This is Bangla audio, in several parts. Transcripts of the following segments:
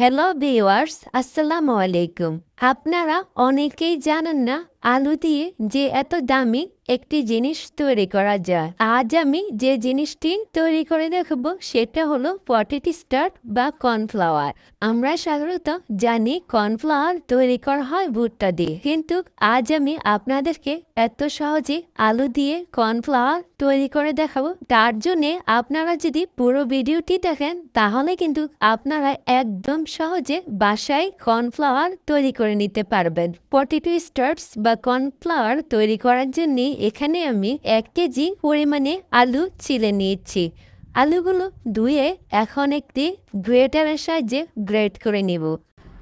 হ্যালো ভিওয়ার্স আসসালামু আলাইকুম আপনারা অনেকেই জানেন না আলু দিয়ে যে এত দামি একটি জিনিস তৈরি করা যায়। আজ আমি যে জিনিসটি তৈরি করে দেখাবো সেটা হলো পটেটি স্টার্ট বা কর্নফ্লাওয়ার। আমরা সাধারণত জানি কর্নফ্লাওয়ার তৈরি করা হয় ভুট্টা দিয়ে। কিন্তু আজ আমি আপনাদেরকে এত সহজে আলু দিয়ে কর্নফ্লাওয়ার তৈরি করে দেখাবো। তার জন্য আপনারা যদি পুরো ভিডিওটি দেখেন তাহলে কিন্তু আপনারা একদম সহজে বাসায় কর্নফ্লাওয়ার তৈরি করে নিতে পারবেন। পটেটো স্টার্স বা কর্নফ্লাওয়ার তৈরি করার জন্যে এখানে আমি এক কেজি পরিমাণে আলু ছিলে নিয়েছি। আলুগুলো ধুয়ে এখন একটি গ্রেটারের সাহায্যে গ্রেট করে নিব।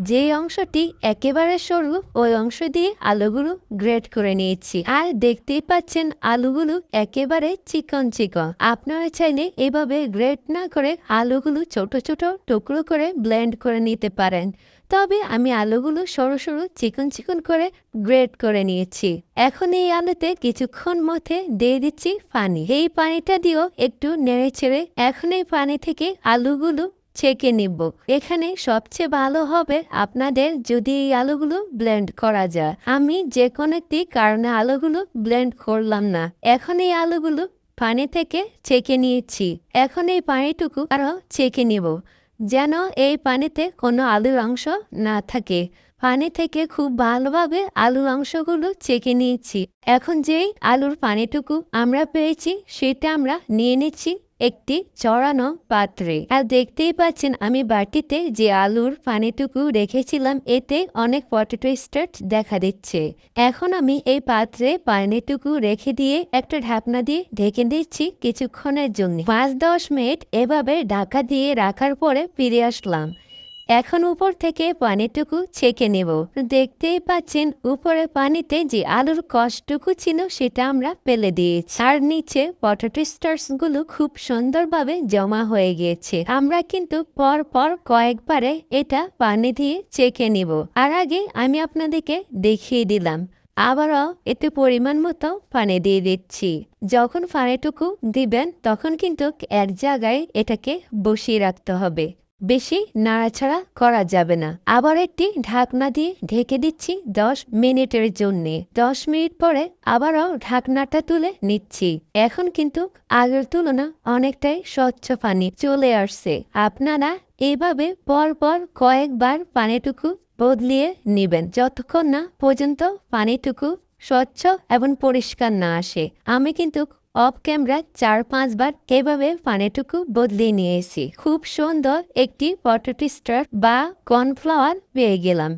যে অংশটি একেবারে সরু, ওই অংশ দিয়ে আলুগুলো গ্রেট করে নিয়েছি। আর দেখতেই পাচ্ছেন আলুগুলো একেবারে চিকন চিকন। আপনারা চাইলে এভাবে গ্রেট না করে আলুগুলো ছোট ছোট টুকরো করে ব্লেন্ড করে নিতে পারেন। তবে আমি আলুগুলো সরু সরু চিকন চিকন করে গ্রেট করে নিয়েছি। এখন এই আলুতে কিছুক্ষণ মধ্যে দিয়ে দিচ্ছি পানি। এই পানিটা দিয়েও একটু নেড়ে ছেড়ে এখন এই পানি থেকে আলুগুলো ছেঁকে নিব। এখানে সবচেয়ে ভালো হবে আপনাদের যদি এই আলুগুলো ব্লেন্ড করা যায়। আমি যে কোনো একটি কারণে আলুগুলো ব্লেন্ড করলাম না। এখন এই আলুগুলো পানি থেকে ছেঁকে নিয়েছি। এখন এই পানিটুকু আরও ছেঁকে নিব, যেন এই পানিতে কোনো আলুর অংশ না থাকে। পানি থেকে খুব ভালোভাবে আলুর অংশগুলো চেকে নিয়েছি। এখন যেই আলুর পানিটুকু আমরা পেয়েছি, সেটা আমরা নিয়ে নিচ্ছি। একটি চড়ানো পাত্রে। আর দেখতেই পাচ্ছেন আমি বাটিতে যে আলুর পানিটুকু রেখেছিলাম, এতে অনেক পটেটো স্টার্ট দেখা দিচ্ছে। এখন আমি এই পাত্রে পানিটুকু রেখে দিয়ে একটা ঢাকনা দিয়ে ঢেকে দিচ্ছি কিছুক্ষণের জন্য। পাঁচ দশ মিনিট এভাবে ঢাকা দিয়ে রাখার পরে ফিরে আসলাম। এখন উপর থেকে পানিটুকু ছেঁকে নেব। দেখতেই পাচ্ছেন উপরে পানিতে যে আলুর কষ্টটুকু ছিল সেটা আমরা ফেলে দিয়েছি। আর নিচে পটেটো স্টার্সগুলো খুব সুন্দরভাবে জমা হয়ে গিয়েছে। আমরা কিন্তু পর পর কয়েকবারে এটা পানি দিয়ে চেকে নিব। আর আগে আমি আপনাদেরকে দেখিয়ে দিলাম। আবারও এতে পরিমাণ মতো পানি দিয়ে দিচ্ছি। যখন পানিটুকু দিবেন, তখন কিন্তু এক জায়গায় এটাকে বসিয়ে রাখতে হবে। বেশি নাড়াছাড়া করা যাবে না। আবার একটি ঢাকনা দিয়ে ঢেকে দিচ্ছি দশ মিনিটের জন্য। দশ মিনিট পরে আবারও ঢাকনাটা তুলে নিচ্ছি। এখন কিন্তু আগের তুলনা অনেকটাই স্বচ্ছ পানি চলে আসছে। আপনারা এইভাবে পরপর কয়েকবার পানিটুকু বদলিয়ে নিবেন যতক্ষণ না পর্যন্ত পানিটুকু স্বচ্ছ এবং পরিষ্কার না আসে। আমি কিন্তু অফ ক্যামেরা চার পাঁচবার এভাবে পানিটুকু বদলে নিয়েছি। খুব সুন্দর একটি পটেটো স্টার বা কর্নফ্লাওয়ার পেয়ে গেলাম।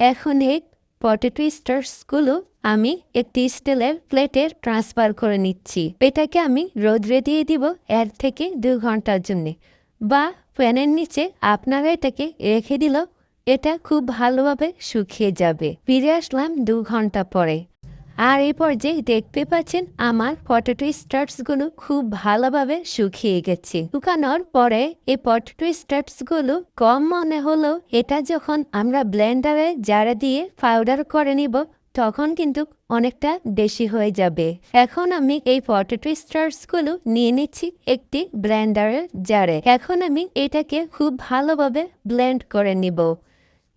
এখন এই পটেটো স্টার্সগুলো আমি একটি স্টিলের প্লেটে ট্রান্সফার করে নিচ্ছি। এটাকে আমি রোদ্রে দিয়ে দিব এর থেকে দু ঘণ্টার জন্যে। বা ফ্যানের নিচে আপনারা এটাকে রেখে দিল এটা খুব ভালোভাবে শুকিয়ে যাবে। ফিরে আসলাম দু ঘণ্টা পরে। আর এই পর্যায়ে দেখতে পাচ্ছেন আমার পটেটো স্টার্টসগুলো খুব ভালোভাবে শুকিয়ে গেছে। শুকানোর পরে এই পটেটো স্টার্টসগুলো কম মনে হলো এটা যখন আমরা ব্লেন্ডারে জারে দিয়ে পাউডার করে নিব, তখন কিন্তু অনেকটা বেশি হয়ে যাবে। এখন আমি এই পটেটো স্টার্সগুলো নিয়ে নিচ্ছি একটি ব্লেন্ডারের জারে। এখন আমি এটাকে খুব ভালোভাবে ব্লেন্ড করে নিব।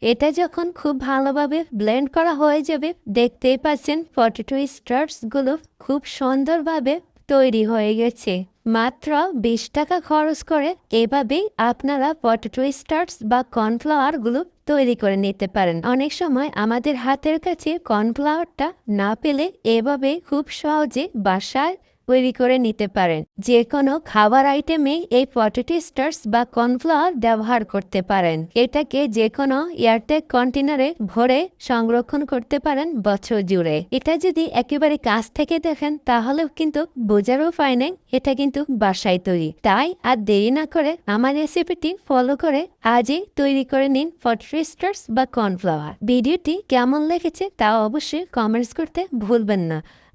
এটা যখন খুব ভালোভাবে ব্লেন্ড করা হয়ে যাবে, দেখতেই পাচ্ছেন পটেটো স্টার্সগুলো খুব সুন্দরভাবে তৈরি হয়ে গেছে। মাত্র বিশ টাকা খরচ করে এভাবেই আপনারা পটেটো স্টার্টস বা কর্নফ্লাওয়ারগুলো তৈরি করে নিতে পারেন। অনেক সময় আমাদের হাতের কাছে কর্নফ্লাওয়ারটা না পেলে এভাবে খুব সহজে বাসায় তৈরি করে নিতে পারেন। যে কোনো খাবার আইটেমে এই পটেটো স্টার্স বা কর্নফ্লাওয়ার ব্যবহার করতে পারেন। এটাকে যে কোনো এয়ারটেক কন্টেনারে ভরে সংরক্ষণ করতে পারেন বছর জুড়ে। এটা যদি একেবারে কাছ থেকে দেখেন, তাহলেও কিন্তু বোঝারও পায় এটা কিন্তু বাসায় তৈরি। তাই আর দেরি না করে আমার রেসিপিটি ফলো করে আজই তৈরি করে নিন পটেটো স্টার্স বা কর্নফ্লাওয়ার। ভিডিওটি কেমন লেগেছে তা অবশ্যই কমেন্টস করতে ভুলবেন না।